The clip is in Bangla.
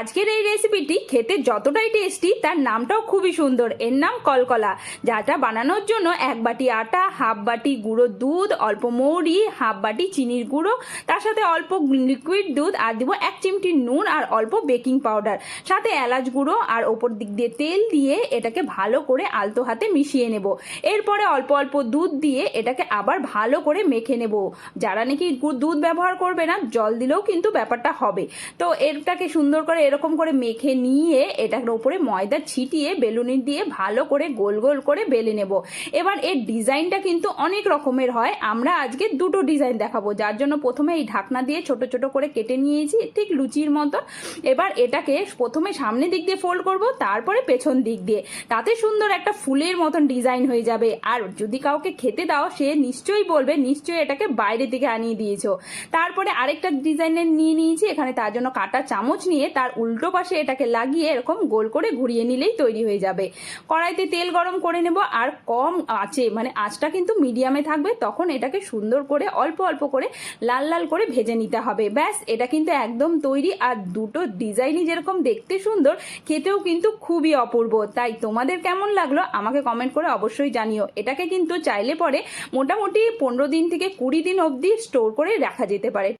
আজকের এই রেসিপিটি খেতে যতটাই টেস্টি তার নামটাও খুবই সুন্দর। এর নাম কলকলা, যাটা বানানোর জন্য এক বাটি আটা, হাফ বাটি গুঁড়ো দুধ, অল্প মৌরি, হাফ বাটি চিনির গুঁড়ো, তার সাথে অল্প লিকুইড দুধ, আর দিব এক চিমটি নুন আর অল্প বেকিং পাউডার সাথে এলাচ গুঁড়ো আর ওপর দিক দিয়ে তেল দিয়ে এটাকে ভালো করে আলতো হাতে মিশিয়ে নেব। এরপরে অল্প অল্প দুধ দিয়ে এটাকে আবার ভালো করে মেখে নেব। যারা নাকি দুধ ব্যবহার করবে না, জল দিলেও কিন্তু ব্যাপারটা হবে। তো এটাকে সুন্দর করে এরকম করে মেখে নিয়ে এটার ওপরে ময়দা ছিটিয়ে, বেলুনি দিয়ে ভালো করে গোল গোল করে বেলে নেব। এবার এর ডিজাইনটা কিন্তু অনেক রকমের হয়। আমরা আজকে দুটো ডিজাইন দেখাবো। যার জন্য প্রথমে এই ঢাকনা দিয়ে ছোট ছোট করে কেটে নিয়েছি, ঠিক লুচির মতন এবার এটাকে প্রথমে সামনের দিক দিয়ে ফোল্ড করব, তারপরে পেছন দিক দিয়ে। তাতে সুন্দর একটা ফুলের মতন ডিজাইন হয়ে যাবে। আর যদি কাউকে খেতে দাও, সে নিশ্চয়ই বলবে, নিশ্চয়ই এটাকে বাইরে থেকে আনিয়ে দিয়েছ। তারপরে আরেকটা ডিজাইনের নিয়ে নিয়েছি। এখানে তার জন্য কাটা চামচ নিয়ে তার উল্টো পাশে এটাকে লাগিয়ে এরকম গোল করে ঘুরিয়ে নিলেই তৈরি হয়ে যাবে। কড়াইতে তেল গরম করে নেব আর কম আঁচে মানে আঁচটা কিন্তু মিডিয়ামে থাকবে, তখন এটাকে সুন্দর করে, অল্প অল্প করে লাল লাল করে ভেজে নিতে হবে। ব্যাস, এটা কিন্তু একদম তৈরি আর দুটো ডিজাইনই যেরকম দেখতে সুন্দর, খেতেও কিন্তু খুবই অপূর্ব। তাই তোমাদের কেমন লাগল আমাকে কমেন্ট করে অবশ্যই জানিও। এটাকে কিন্তু চাইলে পরে মোটামুটি পনেরো দিন থেকে কুড়ি দিন অবধি স্টোর করে রাখা যেতে পারে।